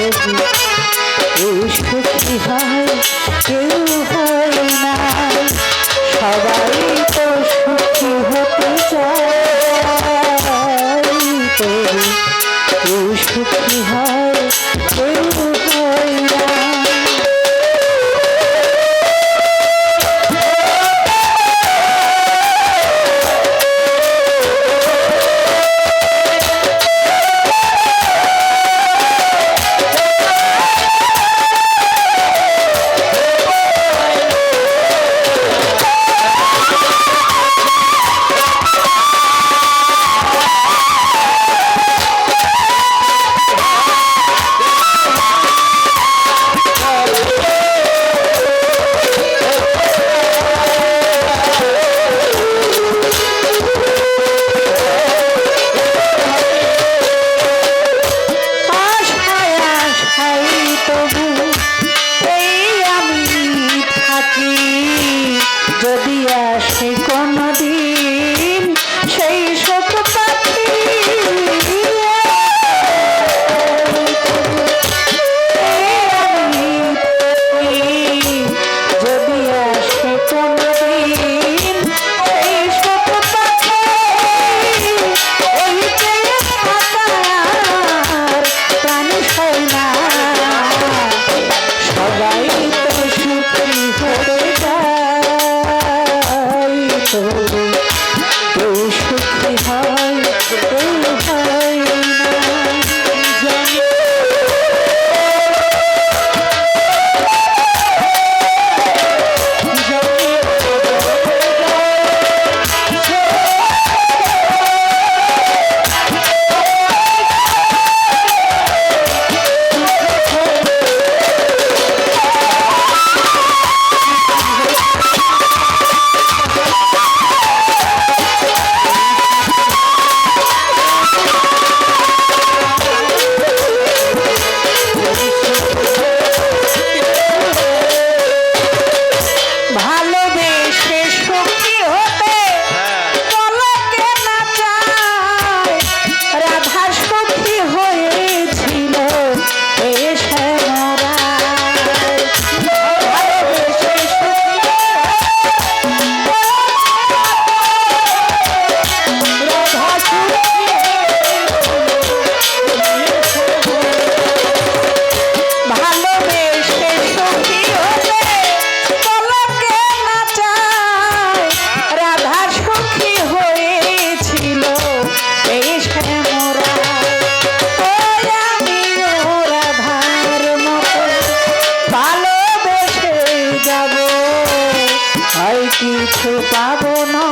যোগী পুষ্প কি হয় কেউ হয় না সবাই তো সুখী হতে চায়। যদি যাব হয় কিছু পাবো না।